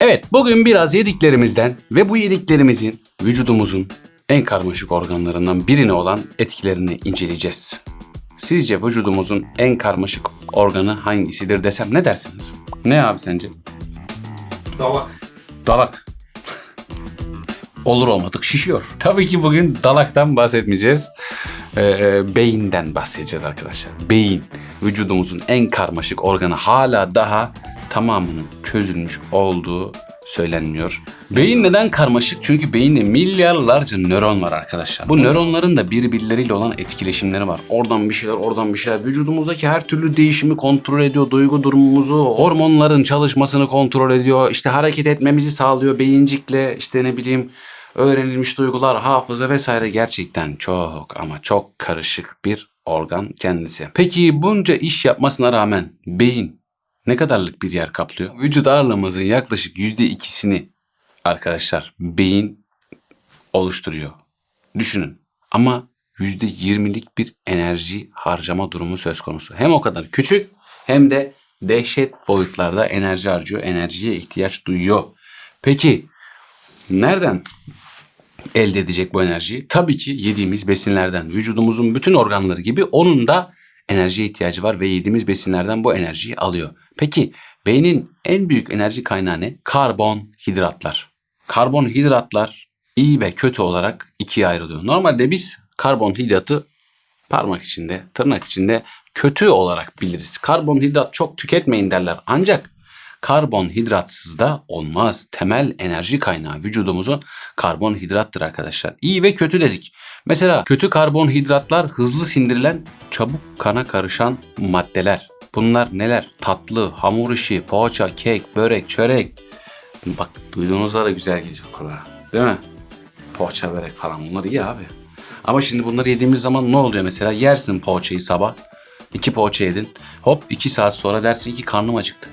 Evet, bugün biraz yediklerimizden ve bu yediklerimizin vücudumuzun en karmaşık organlarından birine olan etkilerini inceleyeceğiz. Sizce vücudumuzun en karmaşık organı hangisidir desem ne dersiniz? Ne abi sence? Dalak. Dalak. Olur olmadık şişiyor. Tabii ki bugün dalaktan bahsetmeyeceğiz. Ee, beyinden bahsedeceğiz arkadaşlar. Beyin vücudumuzun en karmaşık organı hala daha tamamının çözülmüş olduğu söylenmiyor. Beyin neden karmaşık? Çünkü beyinde milyarlarca nöron var arkadaşlar. Bu nöronların da birbirleriyle olan etkileşimleri var. Oradan bir şeyler, oradan bir şeyler. Vücudumuzdaki her türlü değişimi kontrol ediyor. Duygu durumumuzu, hormonların çalışmasını kontrol ediyor. İşte hareket etmemizi sağlıyor beyincikle. işte ne bileyim öğrenilmiş duygular, hafıza vesaire gerçekten çok ama çok karışık bir organ kendisi. Peki bunca iş yapmasına rağmen beyin ne kadarlık bir yer kaplıyor? Vücut ağırlığımızın yaklaşık yüzde ikisini arkadaşlar beyin oluşturuyor. Düşünün ama yüzde yirmilik bir enerji harcama durumu söz konusu. Hem o kadar küçük hem de dehşet boyutlarda enerji harcıyor, enerjiye ihtiyaç duyuyor. Peki nereden elde edecek bu enerjiyi? Tabii ki yediğimiz besinlerden. Vücudumuzun bütün organları gibi onun da enerjiye ihtiyacı var ve yediğimiz besinlerden bu enerjiyi alıyor. Peki beynin en büyük enerji kaynağı ne? Karbonhidratlar. Karbonhidratlar iyi ve kötü olarak ikiye ayrılıyor. Normalde biz karbonhidratı parmak içinde, tırnak içinde kötü olarak biliriz. Karbonhidrat çok tüketmeyin derler. Ancak karbonhidratsız da olmaz. Temel enerji kaynağı vücudumuzun karbonhidrattır arkadaşlar. İyi ve kötü dedik. Mesela kötü karbonhidratlar hızlı sindirilen, çabuk kana karışan maddeler. Bunlar neler? Tatlı, hamur işi, poğaça, kek, börek, çörek. Bak duyduğunuzda da güzel gelecek kulağa. Değil mi? Poğaça, börek falan bunlar iyi abi. Ama şimdi bunları yediğimiz zaman ne oluyor mesela? Yersin poğaçayı sabah. iki poğaça yedin. Hop iki saat sonra dersin ki karnım acıktı.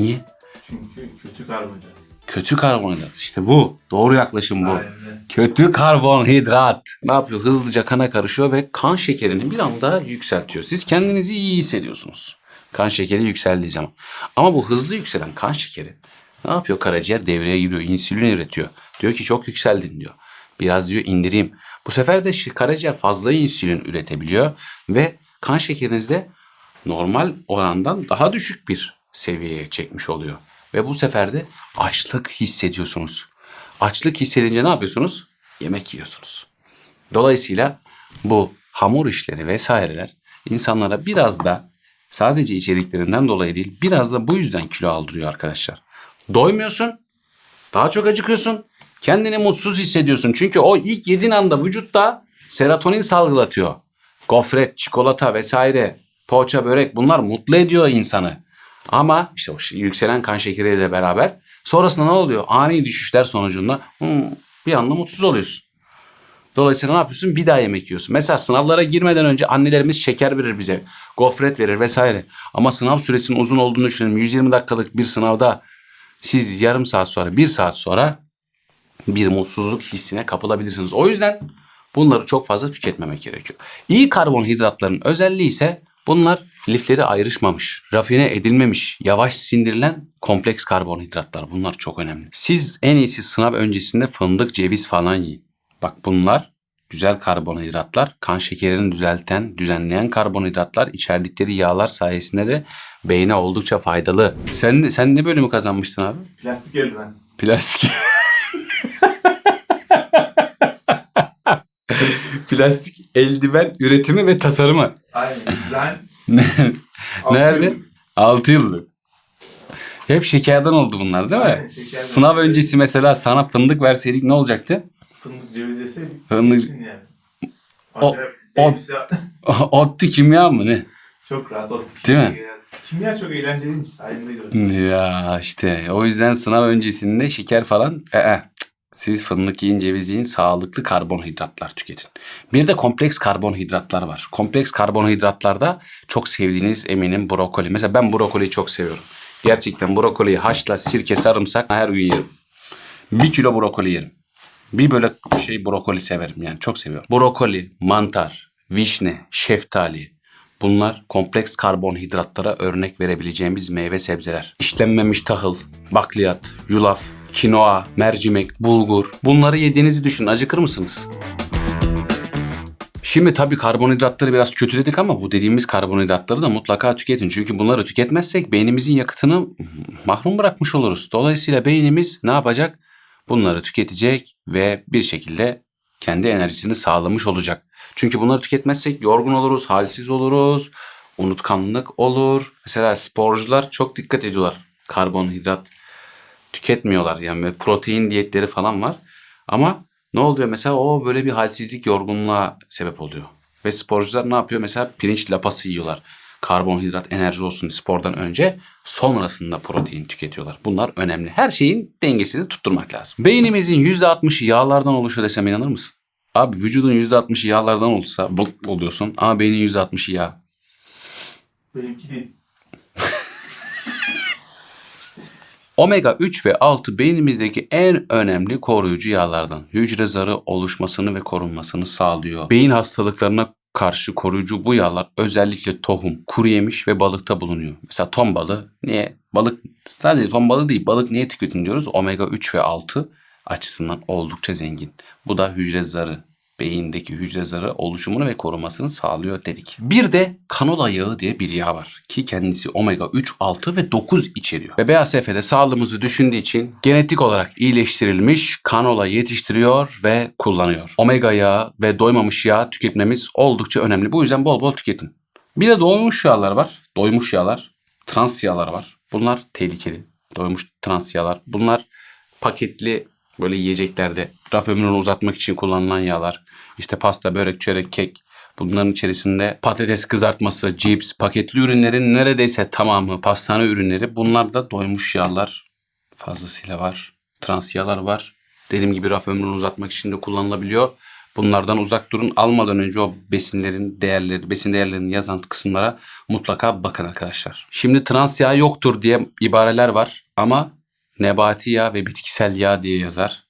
Niye? Çünkü kötü karbonhidrat. Kötü karbonhidrat. İşte bu. Doğru yaklaşım bu. Aynen. Kötü karbonhidrat. Ne yapıyor? Hızlıca kana karışıyor ve kan şekerini bir anda yükseltiyor. Siz kendinizi iyi hissediyorsunuz. Kan şekeri yükseldiği zaman. Ama bu hızlı yükselen kan şekeri ne yapıyor? Karaciğer devreye giriyor. insülin üretiyor. Diyor ki çok yükseldin diyor. Biraz diyor indireyim. Bu sefer de karaciğer fazla insülin üretebiliyor ve kan şekerinizde normal orandan daha düşük bir seviyeye çekmiş oluyor. Ve bu sefer de açlık hissediyorsunuz. Açlık hissedince ne yapıyorsunuz? Yemek yiyorsunuz. Dolayısıyla bu hamur işleri vesaireler insanlara biraz da sadece içeriklerinden dolayı değil biraz da bu yüzden kilo aldırıyor arkadaşlar. Doymuyorsun, daha çok acıkıyorsun, kendini mutsuz hissediyorsun. Çünkü o ilk yediğin anda vücutta serotonin salgılatıyor. Gofret, çikolata vesaire, poğaça, börek bunlar mutlu ediyor insanı. Ama işte o yükselen kan şekeriyle beraber sonrasında ne oluyor? Ani düşüşler sonucunda hmm, bir anda mutsuz oluyorsun. Dolayısıyla ne yapıyorsun? Bir daha yemek yiyorsun. Mesela sınavlara girmeden önce annelerimiz şeker verir bize. Gofret verir vesaire. Ama sınav süresinin uzun olduğunu düşünelim. 120 dakikalık bir sınavda siz yarım saat sonra, bir saat sonra bir mutsuzluk hissine kapılabilirsiniz. O yüzden bunları çok fazla tüketmemek gerekiyor. İyi karbonhidratların özelliği ise bunlar lifleri ayrışmamış, rafine edilmemiş, yavaş sindirilen kompleks karbonhidratlar. Bunlar çok önemli. Siz en iyisi sınav öncesinde fındık, ceviz falan yiyin. Bak bunlar güzel karbonhidratlar, kan şekerini düzelten, düzenleyen karbonhidratlar içerdikleri yağlar sayesinde de beyne oldukça faydalı. Sen sen ne bölümü kazanmıştın abi? Plastik eldiven. Plastik. Plastik eldiven üretimi ve tasarımı. Aynen. Design. Nerede? Atıyorum. 6 yıllık. Hep şekerden oldu bunlar değil mi? Aynen. Sınav öncesi mesela sana fındık verseydik ne olacaktı? Fındık ceviz yeseydik. Fındık- yani. O- Acayip o- hepsi- Ottu kimya mı ne? çok rahat ot. Değil mi? Kimya çok eğlenceliymiş. Sayende gördüm. Ya işte o yüzden sınav öncesinde şeker falan ee, siz fındık yiyin, ceviz yiyin, sağlıklı karbonhidratlar tüketin. Bir de kompleks karbonhidratlar var. Kompleks karbonhidratlarda çok sevdiğiniz eminim brokoli. Mesela ben brokoliyi çok seviyorum. Gerçekten brokoliyi haşla, sirke, sarımsak her gün yerim. Bir kilo brokoli yerim. Bir böyle şey brokoli severim yani çok seviyorum. Brokoli, mantar, vişne, şeftali Bunlar kompleks karbonhidratlara örnek verebileceğimiz meyve sebzeler. İşlenmemiş tahıl, bakliyat, yulaf, kinoa, mercimek, bulgur. Bunları yediğinizi düşünün. Acıkır mısınız? Şimdi tabii karbonhidratları biraz kötüledik ama bu dediğimiz karbonhidratları da mutlaka tüketin. Çünkü bunları tüketmezsek beynimizin yakıtını mahrum bırakmış oluruz. Dolayısıyla beynimiz ne yapacak? Bunları tüketecek ve bir şekilde kendi enerjisini sağlamış olacak. Çünkü bunları tüketmezsek yorgun oluruz, halsiz oluruz, unutkanlık olur. Mesela sporcular çok dikkat ediyorlar karbonhidrat tüketmiyorlar. Yani protein diyetleri falan var. Ama ne oluyor mesela o böyle bir halsizlik, yorgunluğa sebep oluyor. Ve sporcular ne yapıyor? Mesela pirinç lapası yiyorlar. Karbonhidrat enerji olsun spordan önce sonrasında protein tüketiyorlar. Bunlar önemli. Her şeyin dengesini tutturmak lazım. Beynimizin %60'ı yağlardan oluşuyor desem inanır mısın? Abi vücudun %60'ı yağlardan olsa oluyorsun ama beynin %60'ı yağ. Benimki değil. Omega 3 ve 6 beynimizdeki en önemli koruyucu yağlardan. Hücre zarı oluşmasını ve korunmasını sağlıyor. Beyin hastalıklarına karşı koruyucu bu yağlar özellikle tohum, kuru yemiş ve balıkta bulunuyor. Mesela ton balığı niye? Balık sadece ton balığı değil balık niye tüketin diyoruz? Omega 3 ve 6 açısından oldukça zengin. Bu da hücre zarı, beyindeki hücre zarı oluşumunu ve korumasını sağlıyor dedik. Bir de kanola yağı diye bir yağ var ki kendisi omega 3, 6 ve 9 içeriyor. Ve BASF'de sağlığımızı düşündüğü için genetik olarak iyileştirilmiş kanola yetiştiriyor ve kullanıyor. Omega yağı ve doymamış yağ tüketmemiz oldukça önemli. Bu yüzden bol bol tüketin. Bir de doymuş yağlar var. Doymuş yağlar, trans yağlar var. Bunlar tehlikeli. Doymuş trans yağlar. Bunlar paketli böyle yiyeceklerde raf ömrünü uzatmak için kullanılan yağlar. İşte pasta, börek, çörek, kek. Bunların içerisinde patates kızartması, cips, paketli ürünlerin neredeyse tamamı pastane ürünleri. Bunlar da doymuş yağlar fazlasıyla var. Trans yağlar var. Dediğim gibi raf ömrünü uzatmak için de kullanılabiliyor. Bunlardan uzak durun. Almadan önce o besinlerin değerleri, besin değerlerini yazan kısımlara mutlaka bakın arkadaşlar. Şimdi trans yağ yoktur diye ibareler var ama nebati yağ ve bitkisel yağ diye yazar.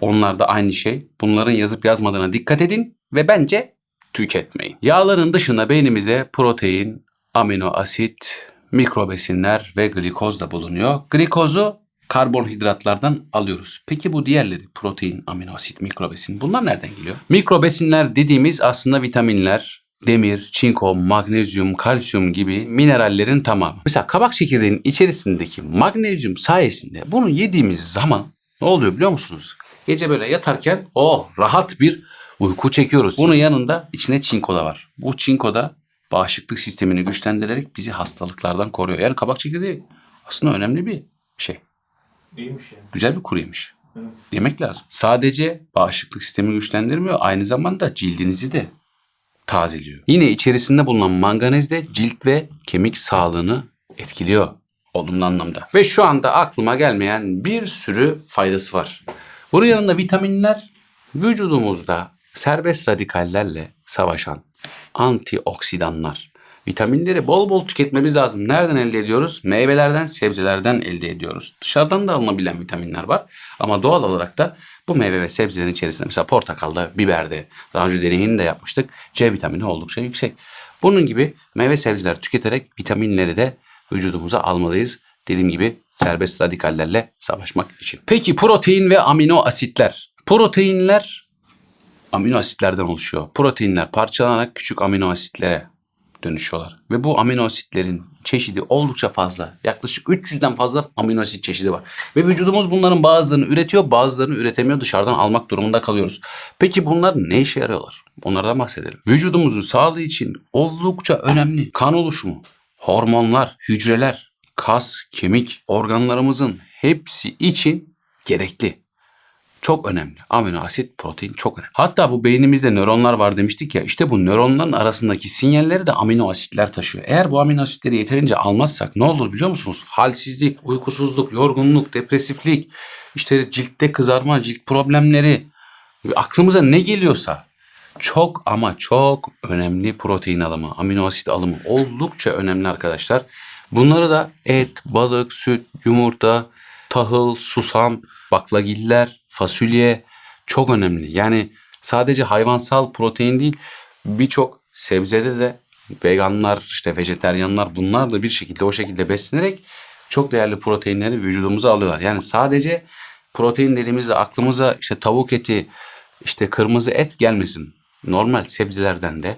Onlar da aynı şey. Bunların yazıp yazmadığına dikkat edin ve bence tüketmeyin. Yağların dışında beynimize protein, amino asit, mikrobesinler ve glikoz da bulunuyor. Glikozu karbonhidratlardan alıyoruz. Peki bu diğerleri protein, amino asit, mikrobesin bunlar nereden geliyor? Mikrobesinler dediğimiz aslında vitaminler, demir, çinko, magnezyum, kalsiyum gibi minerallerin tamamı. Mesela kabak çekirdeğinin içerisindeki magnezyum sayesinde bunu yediğimiz zaman ne oluyor biliyor musunuz? Gece böyle yatarken oh rahat bir uyku çekiyoruz. Bunun yanında içine çinko da var. Bu çinko da bağışıklık sistemini güçlendirerek bizi hastalıklardan koruyor. Yani kabak çekirdeği aslında önemli bir şey. İyiymiş yani. Güzel bir kuru yemiş. Evet. Yemek lazım. Sadece bağışıklık sistemi güçlendirmiyor. Aynı zamanda cildinizi de tazeliyor. Yine içerisinde bulunan manganez de cilt ve kemik sağlığını etkiliyor olumlu anlamda. Ve şu anda aklıma gelmeyen bir sürü faydası var. Bunun yanında vitaminler vücudumuzda serbest radikallerle savaşan antioksidanlar. Vitaminleri bol bol tüketmemiz lazım. Nereden elde ediyoruz? Meyvelerden, sebzelerden elde ediyoruz. Dışarıdan da alınabilen vitaminler var. Ama doğal olarak da bu meyve ve sebzelerin içerisinde mesela portakalda, biberde, daha önce deneyini de yapmıştık. C vitamini oldukça yüksek. Bunun gibi meyve sebzeler tüketerek vitaminleri de vücudumuza almalıyız. Dediğim gibi serbest radikallerle savaşmak için. Peki protein ve amino asitler. Proteinler amino asitlerden oluşuyor. Proteinler parçalanarak küçük amino asitlere dönüşüyorlar. Ve bu amino asitlerin çeşidi oldukça fazla. Yaklaşık 300'den fazla amino asit çeşidi var. Ve vücudumuz bunların bazılarını üretiyor, bazılarını üretemiyor. Dışarıdan almak durumunda kalıyoruz. Peki bunlar ne işe yarıyorlar? Onlardan bahsedelim. Vücudumuzun sağlığı için oldukça önemli. Kan oluşumu, hormonlar, hücreler, kas, kemik, organlarımızın hepsi için gerekli. Çok önemli. Amino asit, protein çok önemli. Hatta bu beynimizde nöronlar var demiştik ya. İşte bu nöronların arasındaki sinyalleri de amino asitler taşıyor. Eğer bu amino asitleri yeterince almazsak ne olur biliyor musunuz? Halsizlik, uykusuzluk, yorgunluk, depresiflik, işte ciltte kızarma, cilt problemleri, aklımıza ne geliyorsa çok ama çok önemli protein alımı, amino asit alımı oldukça önemli arkadaşlar. Bunları da et, balık, süt, yumurta, tahıl, susam, baklagiller, fasulye çok önemli. Yani sadece hayvansal protein değil birçok sebzede de veganlar, işte vejeteryanlar bunlar da bir şekilde o şekilde beslenerek çok değerli proteinleri vücudumuza alıyorlar. Yani sadece protein dediğimizde aklımıza işte tavuk eti, işte kırmızı et gelmesin. Normal sebzelerden de,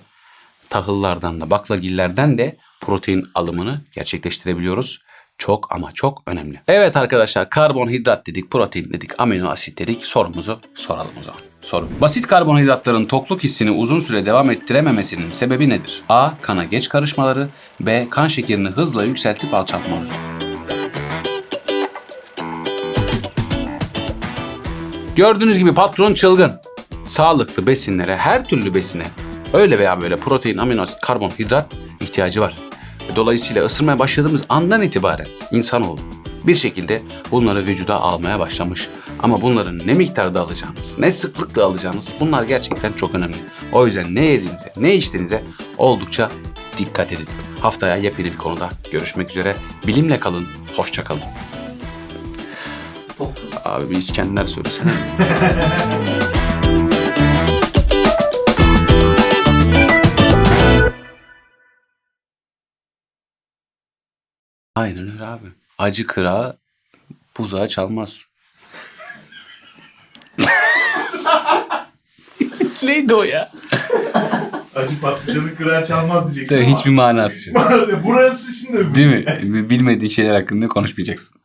tahıllardan da, baklagillerden de protein alımını gerçekleştirebiliyoruz. Çok ama çok önemli. Evet arkadaşlar karbonhidrat dedik, protein dedik, amino asit dedik. Sorumuzu soralım o zaman. Soru. Basit karbonhidratların tokluk hissini uzun süre devam ettirememesinin sebebi nedir? A. Kana geç karışmaları. B. Kan şekerini hızla yükseltip alçaltmaları. Gördüğünüz gibi patron çılgın. Sağlıklı besinlere, her türlü besine öyle veya böyle protein, amino asit, karbonhidrat ihtiyacı var. Dolayısıyla ısırmaya başladığımız andan itibaren insanoğlu bir şekilde bunları vücuda almaya başlamış. Ama bunların ne miktarda alacağınız, ne sıklıkla alacağınız bunlar gerçekten çok önemli. O yüzden ne yediğinize, ne içtiğinize oldukça dikkat edin. Haftaya yepyeni bir konuda görüşmek üzere. Bilimle kalın, hoşça kalın. Abi bir İskender söylesene. Aynen öyle abi. Acı kırağı buzağı çalmaz. Neydi o ya? Acı patlıcanı kırağı çalmaz diyeceksin ama. Hiçbir manası yok. Burası için de Değil mi? Bilmediğin şeyler hakkında konuşmayacaksın.